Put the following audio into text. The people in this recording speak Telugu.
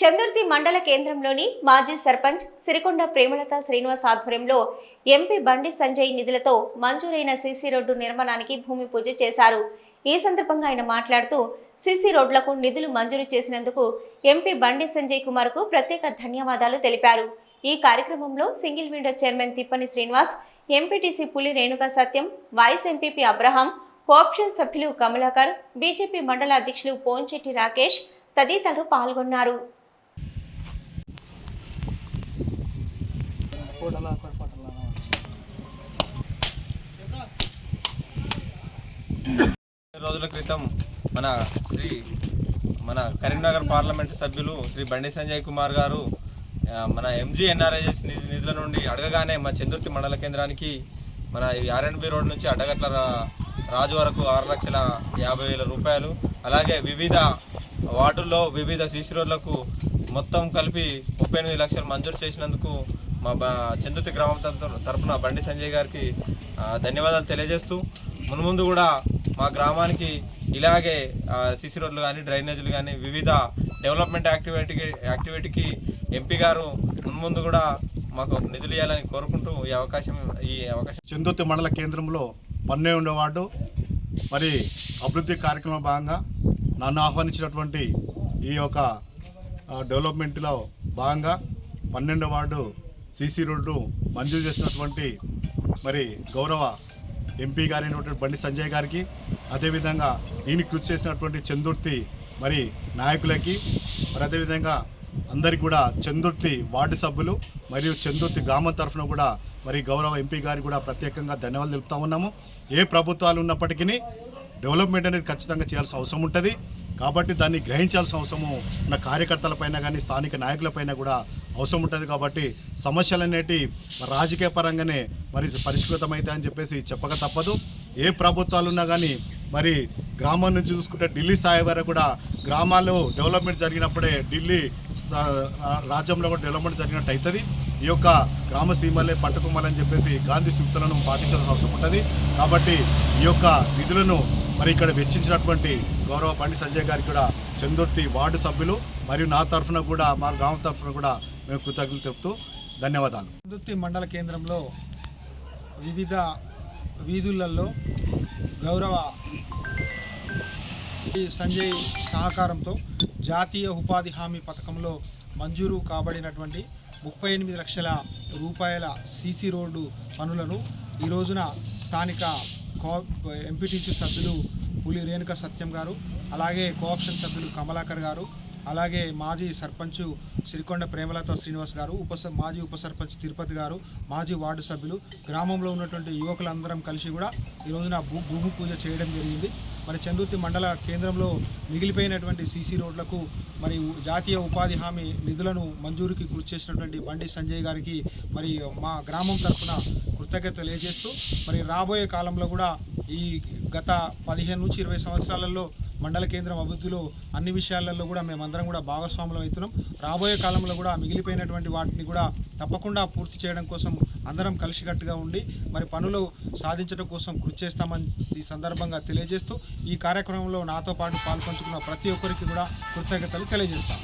చందుర్తి మండల కేంద్రంలోని మాజీ సర్పంచ్ సిరికొండ ప్రేమలత శ్రీనివాస్ ఆధ్వర్యంలో ఎంపీ బండి సంజయ్ నిధులతో మంజూరైన సీసీ రోడ్డు నిర్మాణానికి భూమి పూజ చేశారు. ఈ సందర్భంగా ఆయన మాట్లాడుతూ సీసీ రోడ్లకు నిధులు మంజూరు చేసినందుకు ఎంపీ బండి సంజయ్ కుమార్కు ప్రత్యేక ధన్యవాదాలు తెలిపారు. ఈ కార్యక్రమంలో single window chairman తిప్పని Srinivas MPTC Puli Renuka Satyam vice MPP Abraham cooption సభ్యులు కమలాకర్ బీజేపీ మండల అధ్యక్షులు పోంచెట్టి రాకేష్ తదితరులు పాల్గొన్నారు. కొన్ని రోజుల క్రితం మన శ్రీ మన కరీంనగర్ పార్లమెంటు సభ్యులు శ్రీ బండి సంజయ్ కుమార్ గారు మన ఎంజీ ఎన్ఆర్ఐఎస్ నిధుల నుండి అడగగానే మా చందుర్తి మండల కేంద్రానికి మన ఈ బి రోడ్ నుంచి అడ్డగట్ల రాజు వరకు ఆరు లక్షల యాభై వేల రూపాయలు అలాగే వివిధ వార్డుల్లో వివిధ సీసీ రోడ్లకు మొత్తం కలిపి ముప్పై ఎనిమిది లక్షలు మంజూరు చేసినందుకు మా చందుతి గ్రామం తరఫున తరపున బండి సంజయ్ గారికి ధన్యవాదాలు తెలియజేస్తూ మున్ముందు కూడా మా గ్రామానికి ఇలాగే సిసి రోడ్లు కానీ డ్రైనేజీలు కానీ వివిధ డెవలప్మెంట్ యాక్టివిటీకి యాక్టివిటీకి ఎంపీ గారు మున్ముందు కూడా మాకు నిధులు ఇవ్వాలని కోరుకుంటూ ఈ అవకాశం ఈ అవకాశం చందుతి మండల కేంద్రంలో పన్నెండవ వార్డు మరి అభివృద్ధి కార్యక్రమం భాగంగా నన్ను ఆహ్వానించినటువంటి ఈ యొక్క డెవలప్మెంట్లో భాగంగా పన్నెండవ వార్డు సీసీ రోడ్డు మంజూరు చేసినటువంటి మరి గౌరవ ఎంపీ గారైనటువంటి బండి సంజయ్ గారికి అదేవిధంగా దీనికి కృషి చేసినటువంటి చందుర్తి మరి నాయకులకి మరి అదేవిధంగా అందరికి కూడా చందుర్తి వార్డు సభ్యులు మరియు చందుర్తి గ్రామం తరఫున కూడా మరి గౌరవ ఎంపీ గారికి కూడా ప్రత్యేకంగా ధన్యవాదాలు తెలుపుతా ఉన్నాము. ఏ ప్రభుత్వాలు ఉన్నప్పటికీ డెవలప్మెంట్ అనేది ఖచ్చితంగా చేయాల్సిన అవసరం ఉంటుంది. కాబట్టి దాన్ని గ్రహించాల్సిన అవసరము ఉన్న కార్యకర్తలపైన కానీ స్థానిక నాయకులపైన కూడా అవసరం ఉంటుంది కాబట్టి సమస్యలు అనేటి రాజకీయ పరంగానే మరి పరిష్కృతమవుతాయని చెప్పేసి చెప్పక తప్పదు. ఏ ప్రభుత్వాలు ఉన్నా కానీ మరి గ్రామం నుంచి చూసుకుంటే ఢిల్లీ స్థాయి వరకు కూడా గ్రామాల్లో డెవలప్మెంట్ జరిగినప్పుడే ఢిల్లీ రాజ్యంలో కూడా డెవలప్మెంట్ జరిగినట్టు అవుతుంది ఈ యొక్క గ్రామ సీమలే పట్టుకోమాలని చెప్పేసి గాంధీ సూక్తులను పాటించాల్సిన అవసరం ఉంటుంది. కాబట్టి ఈ యొక్క నిధులను మరి ఇక్కడ వెచ్చించినటువంటి గౌరవ బండి సంజయ్ గారికి కూడా చందుర్తి వార్డు సభ్యులు మరియు నా తరఫున కూడా మా గ్రామ తరఫున కూడా మేము కృతజ్ఞతలు తెలుపుతూ ధన్యవాదాలు. దుర్తి మండల కేంద్రంలో వివిధ వీధులలో గౌరవ ఈ సంజయ్ సహకారంతో జాతీయ ఉపాధి హామీ పథకంలో మంజూరు కాబడినటువంటి ముప్పై ఎనిమిది లక్షల రూపాయల సీసీ రోడ్డు పనులను ఈ రోజున స్థానిక కో ఎంపీటీసీ సభ్యులు పులి రేణుక సత్యం గారు అలాగే కోఆప్షన్ సభ్యులు కమలాకర్ గారు అలాగే మాజీ సర్పంచ్ సిరికొండ ప్రేమలత శ్రీనివాస్ గారు ఉప మాజీ ఉప సర్పంచ్ తిరుపతి గారు మాజీ వార్డు సభ్యులు గ్రామంలో ఉన్నటువంటి యువకులందరం కలిసి కూడా ఈ రోజున భూ భూమి పూజ చేయడం జరిగింది. మరి చందుర్తి మండల కేంద్రంలో మిగిలిపోయినటువంటి సీసీ రోడ్లకు మరి జాతీయ ఉపాధి హామీ నిధులను మంజూరుకి కృషి చేసినటువంటి బండి సంజయ్ గారికి మరి మా గ్రామం తరఫున కృతజ్ఞత తెలియజేస్తూ మరి రాబోయే కాలంలో కూడా ఈ గత పదిహేను నుంచి ఇరవై సంవత్సరాలలో మండల కేంద్రం అభివృద్ధిలో అన్ని విషయాలలో కూడా మేమందరం కూడా భాగస్వాములం అవుతున్నాం. రాబోయే కాలంలో కూడా మిగిలిపోయినటువంటి వాటిని కూడా తప్పకుండా పూర్తి చేయడం కోసం అందరం కలిసికట్టుగా ఉండి మరి పనులు సాధించడం కోసం కృషి చేస్తామని ఈ సందర్భంగా తెలియజేస్తూ ఈ కార్యక్రమంలో నాతో పాటు పాల్పంచుకున్న ప్రతి ఒక్కరికి కూడా కృతజ్ఞతలు తెలియజేస్తాం.